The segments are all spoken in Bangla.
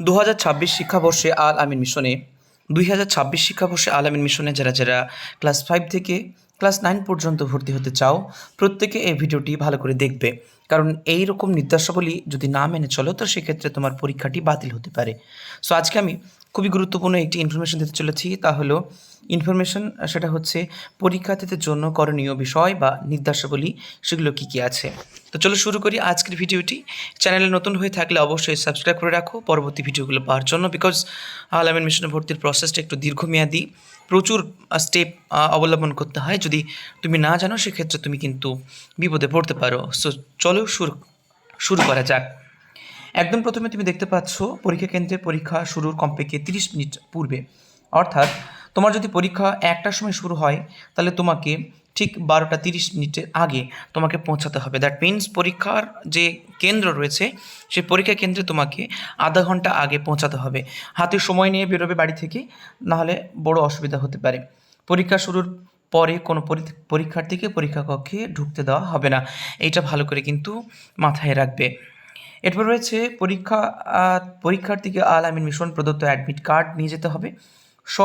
দু হাজার ছাব্বিশ শিক্ষাবর্ষে আল আমিন মিশনে দুই হাজার ছাব্বিশ শিক্ষাবর্ষে আল আমিন মিশনে যারা যারা ক্লাস ফাইভ থেকে ক্লাস নাইন পর্যন্ত ভর্তি হতে চাও, প্রত্যেকে এই ভিডিওটি ভালো করে দেখবে। কারণ এই রকম নির্দেশাবলী যদি না মেনে চলো, তো সেক্ষেত্রে তোমার পরীক্ষাটি বাতিল হতে পারে। সো আজকে আমি খুবই গুরুত্বপূর্ণ একটি ইনফরমেশন দিতে চলেছি, তা হলো ইনফরমেশন সেটা হচ্ছে পরীক্ষার্থীদের জন্য করণীয় বিষয় বা নির্দেশাবলী, সেগুলো কী কী আছে। তো চলো শুরু করি আজকের ভিডিওটি। চ্যানেলে নতুন হয়ে থাকলে অবশ্যই সাবস্ক্রাইব করে রাখো পরবর্তী ভিডিওগুলো পাওয়ার জন্য বিকজ আলামিন মিশনে ভর্তির প্রসেসটা একটু দীর্ঘমেয়াদী। প্রচুর স্টেপ অবলম্বন করতে হয়। যদি তুমি না জানো, সেক্ষেত্রে তুমি কিন্তু বিপদে পড়তে পারো। সো চলো শুরু শুরু করা যাক। একদম প্রথমে তুমি দেখতে পাচ্ছ পরীক্ষা কেন্দ্রে পরীক্ষা শুরুর কমপক্ষে তিরিশ মিনিট পূর্বে। অর্থাৎ তোমার যদি পরীক্ষা একটার সময় শুরু হয়, তাহলে তোমাকে ঠিক বারোটা তিরিশ মিনিটের আগে তোমাকে পৌঁছাতে হবে। দ্যাট মিন্স পরীক্ষার যে কেন্দ্র রয়েছে, সেই পরীক্ষা কেন্দ্রে তোমাকে আধা ঘণ্টা আগে পৌঁছাতে হবে। হাতে সময় নিয়ে বেরোবে বাড়ি থেকে, নাহলে বড় অসুবিধা হতে পারে। পরীক্ষা শুরুর পরে কোনো পরী- পরীক্ষার্থীকে পরীক্ষা কক্ষে ঢুকতে দেওয়া হবে না। এইটা ভালো করে কিন্তু মাথায় রাখবে। এরপর রয়েছে পরীক্ষা পরীক্ষার্থীকে আল আমিন মিশন প্রদত্ত অ্যাডমিট কার্ড নিয়ে যেতে হবে। স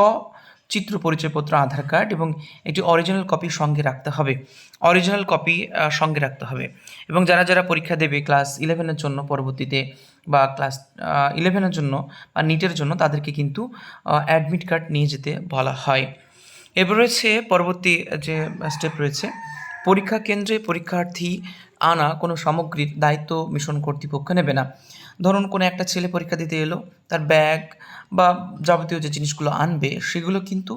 চিত্র পরিচয়পত্র, আধার কার্ড এবং একটি অরিজিনাল কপি সঙ্গে রাখতে হবে। অরিজিনাল কপি সঙ্গে রাখতে হবে। এবং যারা যারা পরীক্ষা দেবে ক্লাস ইলেভেনের জন্য পরবর্তীতে বা ক্লাস ইলেভেনের জন্য বা নিটের জন্য, তাদেরকে কিন্তু অ্যাডমিট কার্ড নিয়ে যেতে বলা হয়। এরপর রয়েছে পরবর্তী যে স্টেপ রয়েছে, পরীক্ষা কেন্দ্রে পরীক্ষার্থী আনা কোনো সামগ্রীর দায়িত্ব মিশন কর্তৃপক্ষ নেবে না। ধরুন কোনো একটা ছেলে পরীক্ষা দিতে এলো, তার ব্যাগ বা যাবতীয় যে জিনিসগুলো আনবে, সেগুলো কিন্তু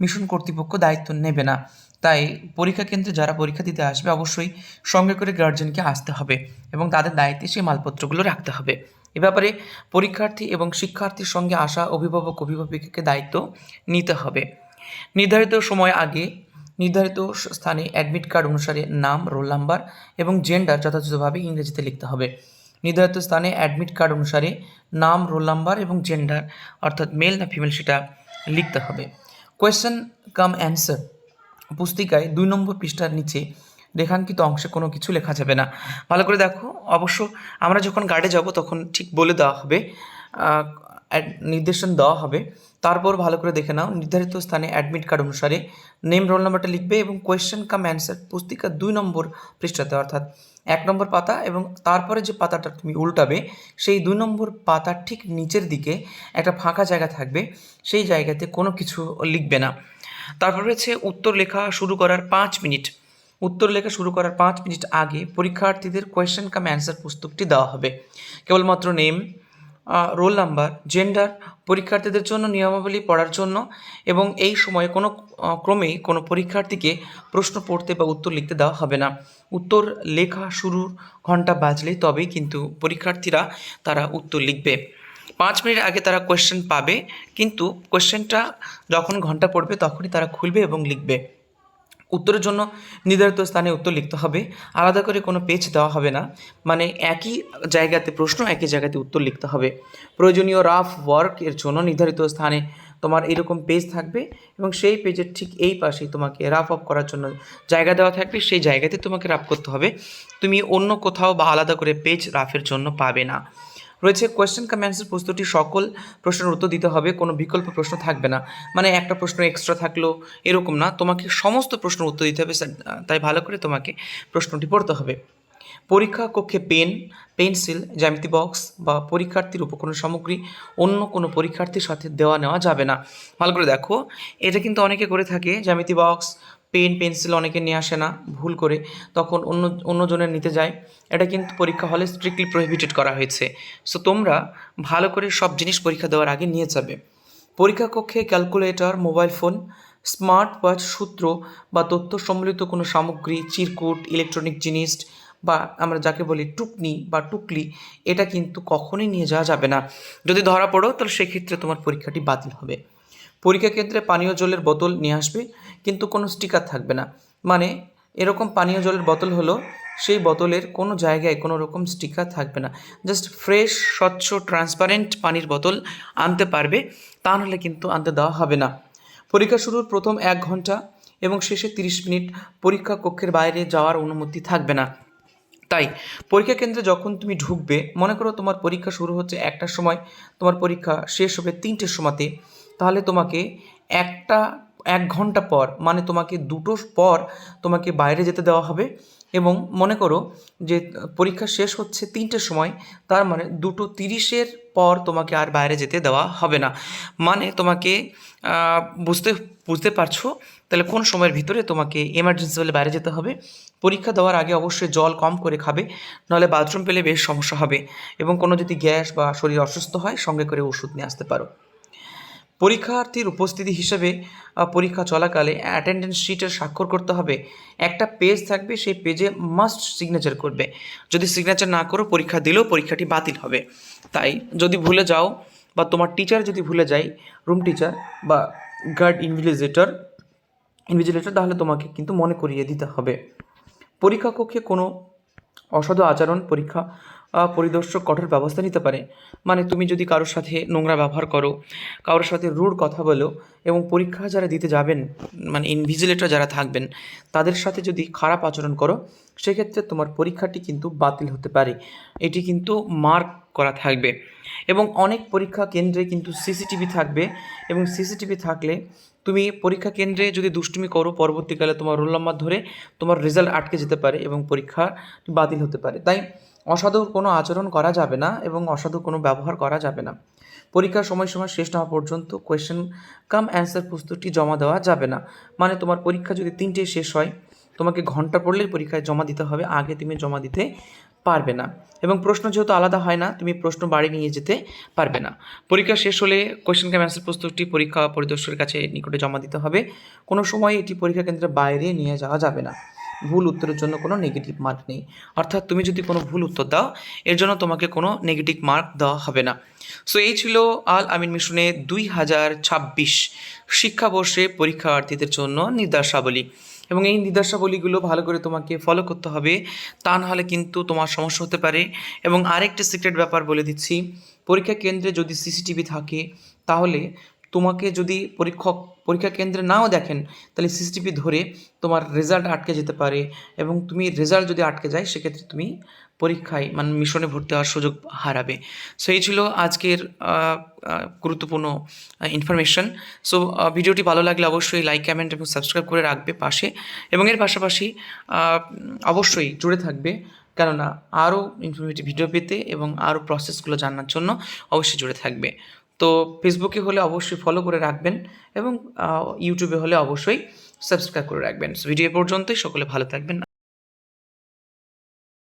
মিশন কর্তৃপক্ষ দায়িত্ব নেবে না। তাই পরীক্ষা কেন্দ্রে যারা পরীক্ষা দিতে আসবে, অবশ্যই সঙ্গে করে গার্জেনকে আসতে হবে এবং তাদের দায়িত্বে সেই মালপত্রগুলো রাখতে হবে। এ ব্যাপারে পরীক্ষার্থী এবং শিক্ষার্থীর সঙ্গে আসা অভিভাবক অভিভাবিকাকে দায়িত্ব নিতে হবে। নির্ধারিত সময় আগে নির্ধারিত স্থানে অ্যাডমিট কার্ড অনুসারে নাম রোল নাম্বার এবং জেন্ডার যথাযথভাবে ইংরেজিতে লিখতে হবে। নির্ধারিত স্থানে অ্যাডমিট কার্ড অনুসারে নাম রোল নাম্বার এবং জেন্ডার অর্থাৎ মেল না ফিমেল সেটা লিখতে হবে। কোয়েশ্চেন কাম অ্যান্সার পুস্তিকায় দুই নম্বর পৃষ্ঠার নিচে রেখাঙ্কিত অংশে কোনো কিছু লেখা যাবে না। ভালো করে দেখো। অবশ্য আমরা যখন গার্ডে যাব তখন ঠিক বলে দেওয়া হবে। নির্দেশন দেওয়া হবে। তারপর ভালো করে দেখে নাও, নির্ধারিত স্থানে অ্যাডমিট কার্ড অনুসারে নেম রোল নাম্বারটা লিখবে এবং কোয়েশ্চেন কাম অ্যান্সার পুস্তিকার দুই নম্বর পৃষ্ঠাতে, অর্থাৎ এক নম্বর পাতা এবং তারপরে যে পাতাটা তুমি উল্টাবে, সেই দুই নম্বর পাতার ঠিক নিচের দিকে একটা ফাঁকা জায়গা থাকবে, সেই জায়গাতে কোনো কিছু লিখবে না। তারপর রয়েছে উত্তর লেখা শুরু করার পাঁচ মিনিট। উত্তর লেখা শুরু করার পাঁচ মিনিট আগে পরীক্ষার্থীদের কোয়েশ্চেন কাম অ্যান্সার পুস্তকটি দেওয়া হবে। কেবলমাত্র নেম রোল নাম্বার, জেন্ডার পরীক্ষার্থীদের জন্য নিয়মাবলী পড়ার জন্য এবং এই সময়ে কোনো ক্রমেই কোনো পরীক্ষার্থীকে প্রশ্ন পড়তে বা উত্তর লিখতে দেওয়া হবে না। উত্তর লেখা শুরুর ঘণ্টা বাজলেই তবেই কিন্তু পরীক্ষার্থীরা তারা উত্তর লিখবে। পাঁচ মিনিট আগে তারা কোয়েশ্চেন পাবে, কিন্তু কোয়েশ্চেনটা যখন ঘণ্টা পড়বে তখনই তারা খুলবে এবং লিখবে। উত্তরের জন্য নির্ধারিত স্থানে উত্তর লিখতে হবে। আলাদা করে কোনো পেজ দেওয়া হবে না। মানে একই জায়গাতে, প্রশ্ন একই জায়গাতে উত্তর লিখতে হবে। প্রয়োজনীয় রাফ ওয়ার্ক এর জন্য নির্ধারিত স্থানে তোমার এরকম পেজ থাকবে এবং সেই পেজের ঠিক এই পাশেই তোমাকে রাফ অফ করার জন্য জায়গা দেওয়া থাকবে। সেই জায়গাতে তোমাকে রাফ করতে হবে। তুমি অন্য কোথাও বা আলাদা করে পেজ রাফের জন্য পাবে না। রয়েছে কোয়েশ্চেন কাম অ্যান্সার প্রশ্নটি সকল প্রশ্নের উত্তর দিতে হবে, কোনো বিকল্প প্রশ্ন থাকবে না। মানে একটা প্রশ্ন এক্সট্রা থাকল, এরকম না। তোমাকে সমস্ত প্রশ্নের উত্তর দিতে হবে তাই ভালো করে তোমাকে প্রশ্নটি পড়তে হবে। পরীক্ষা কক্ষে পেন, পেন্সিল, জ্যামিতি বক্স বা পরীক্ষার্থীর উপকরণ সামগ্রী অন্য কোনো পরীক্ষার্থীর সাথে দেওয়া নেওয়া যাবে না। ভালো করে দেখো, এটা কিন্তু অনেকে করে থাকে, জ্যামিতি বক্স পেন, পেন্সিল অনেকে নিয়ে আসে না, ভুল করে। তখন অন্য, অন্যজনের নিতে যায়। এটা কিন্তু পরীক্ষা হলে স্ট্রিক্টলি প্রহিবিটেড করা হয়েছে। সো তোমরা ভালো করে সব জিনিস পরীক্ষা দেওয়ার আগে নিয়ে যাবে। পরীক্ষা কক্ষে calculator mobile phone smart watch সূত্র বা তথ্য সম্বলিত কোনো সামগ্রী, চিরকুট ইলেকট্রনিক জিনিস বা আমরা যাকে বলি টুকনি বা টুকলি, এটা কিন্তু কখনোই নিয়ে যাওয়া যাবে না। যদি ধরা পড়ো, তাহলে সেক্ষেত্রে তোমার পরীক্ষাটি বাতিল হবে। পরীক্ষা কেন্দ্রে পানীয় জলের বোতল নিয়ে আসবে, কিন্তু কোনো স্টিকার থাকবে না। মানে এরকম পানীয় জলের বোতল হলো, সেই বোতলের কোনো জায়গায় কোনো রকম স্টিকার থাকবে না। জাস্ট ফ্রেশ, স্বচ্ছ, ট্রান্সপারেন্ট পানির বোতল আনতে পারবে, তা নাহলে কিন্তু আনতে দেওয়া হবে না। পরীক্ষা শুরুর প্রথম এক ঘণ্টা এবং শেষে তিরিশ মিনিট পরীক্ষা কক্ষের বাইরে যাওয়ার অনুমতি থাকবে না। তাই, পরীক্ষা কেন্দ্রে যখন তুমি ঢুকবে, মনে করো তোমার পরীক্ষা শুরু হচ্ছে একটার সময়, তোমার পরীক্ষা শেষ হবে তিনটের সময়তে তাহলে তোমাকে একটা, এক ঘণ্টা পর মানে তোমাকে দুটো পর তোমাকে বাইরে যেতে দেওয়া হবে এবং মনে করো যে পরীক্ষা শেষ হচ্ছে তিনটের সময়, তার মানে দুটো তিরিশের পর তোমাকে আর বাইরে যেতে দেওয়া হবে না। মানে তোমাকে বুঝতে বুঝতে পারছ? তাহলে কোন সময়ের ভিতরে তোমাকে এমার্জেন্সি হলে বাইরে যেতে হবে? পরীক্ষা দেওয়ার আগে অবশ্যই জল কম করে খাবে, নাহলে বাথরুম পেলে বেশ সমস্যা হবে এবং কোনো যদি গ্যাস বা শরীর অসুস্থ হয়, সঙ্গে করে ওষুধ নিয়ে আসতে পারো। পরীক্ষার্থীর উপস্থিতি হিসেবে পরীক্ষা চলাকালে অ্যাটেন্ডেন্স শিটের স্বাক্ষর করতে হবে। একটা পেজ থাকবে, সেই পেজে মাস্ট সিগনেচার করবে। যদি সিগনেচার না করো, পরীক্ষা দিলেও পরীক্ষাটি বাতিল হবে। তাই যদি ভুলে যাও বা তোমার টিচার যদি ভুলে যায় রুম টিচার বা গার্ড ইনভিজিলেটর ইনভিজিলেটর তাহলে তোমাকে কিন্তু মনে করিয়ে দিতে হবে। পরীক্ষা কক্ষে কোনো অসাধু আচরণ, পরীক্ষা পরিদর্শক কঠোর ব্যবস্থা নিতে পারে। মানে তুমি যদি কারোর সাথে নোংরা ব্যবহার করো, কারোর সাথে রুড কথা বলো এবং পরীক্ষা যারা দিতে যাবেন মানে ইনভিজিলেটর যারা থাকবেন, তাদের সাথে যদি খারাপ আচরণ করো, সেক্ষেত্রে তোমার পরীক্ষাটি কিন্তু বাতিল হতে পারে। এটি কিন্তু মার্ক করা থাকবে। এবং অনেক পরীক্ষা কেন্দ্রে কিন্তু সিসিটিভি থাকবে এবং সিসিটিভি থাকলে তুমি পরীক্ষা কেন্দ্রে যদি দুষ্টুমি করো, পরবর্তীকালে তোমার রোল নাম্বার ধরে তোমার রেজাল্ট আটকে যেতে পারে এবং পরীক্ষা বাতিল হতে পারে। তাই অসাধু কোনো আচরণ করা যাবে না এবং অসাধু কোনো ব্যবহার করা যাবে না। পরীক্ষার সময় সময় শেষ হওয়া পর্যন্ত কোয়েশ্চেন কাম অ্যান্সার পুস্তকটি জমা দেওয়া যাবে না। মানে তোমার পরীক্ষা যদি তিনটে শেষ হয়, তোমাকে ঘণ্টা পড়লেই পরীক্ষায় জমা দিতে হবে, আগে তুমি জমা দিতে পারবে না। এবং প্রশ্ন যেহেতু আলাদা হয় না, তুমি প্রশ্ন বাড়ি নিয়ে যেতে পারবে না। পরীক্ষা শেষ হলে কোয়েশ্চেন কাম অ্যান্সার পুস্তকটি পরীক্ষা পরিদর্শকের কাছে নিকটে জমা দিতে হবে। কোনো সময় এটি পরীক্ষা কেন্দ্রের বাইরে নিয়ে যাওয়া যাবে না। ভুল উত্তরের জন্য কোনো নেগেটিভ মার্ক নেই। অর্থাৎ তুমি যদি কোনো ভুল উত্তর দাও, এর জন্য তোমাকে কোনো নেগেটিভ মার্ক দেওয়া হবে না। সো এই ছিল আল আমিন মিশনে দুই হাজার ছাব্বিশ শিক্ষাবর্ষে পরীক্ষার্থীদের জন্য নির্দেশাবলী। এবং এই নির্দেশাবলীগুলো ভালো করে তোমাকে ফলো করতে হবে, তা নাহলে কিন্তু তোমার সমস্যা হতে পারে। এবং আরেকটি সিক্রেট ব্যাপার বলে দিচ্ছি, পরীক্ষা কেন্দ্রে যদি সিসিটিভি থাকে, তাহলে তোমাকে যদি পরীক্ষক, পরীক্ষা কেন্দ্রে নাও দেখেন, তাহলে সিসিটিভি ধরে তোমার রেজাল্ট আটকে যেতে পারে এবং তুমি রেজাল্ট যদি আটকে যায়, সেক্ষেত্রে তুমি পরীক্ষায় মানে মিশনে ভর্তি হওয়ার সুযোগ হারাবে। সো এই ছিল আজকের গুরুত্বপূর্ণ ইনফরমেশন সো ভিডিওটি ভালো লাগলে অবশ্যই লাইক কমেন্ট এবং সাবস্ক্রাইব করে রাখবে পাশে এবং এর পাশাপাশি অবশ্যই জুড়ে থাকবে কেননা আরও ইনফরমেটিভ ভিডিও পেতে এবং আরও প্রসেসগুলো জানার জন্য অবশ্যই জুড়ে থাকবে। তো ফেসবুকে হলে অবশ্যই ফলো করে রাখবেন এবং ইউটিউবে হলে অবশ্যই সাবস্ক্রাইব করে রাখবেন। ভিডিও পর্যন্তই, সকলে ভালো থাকবেন।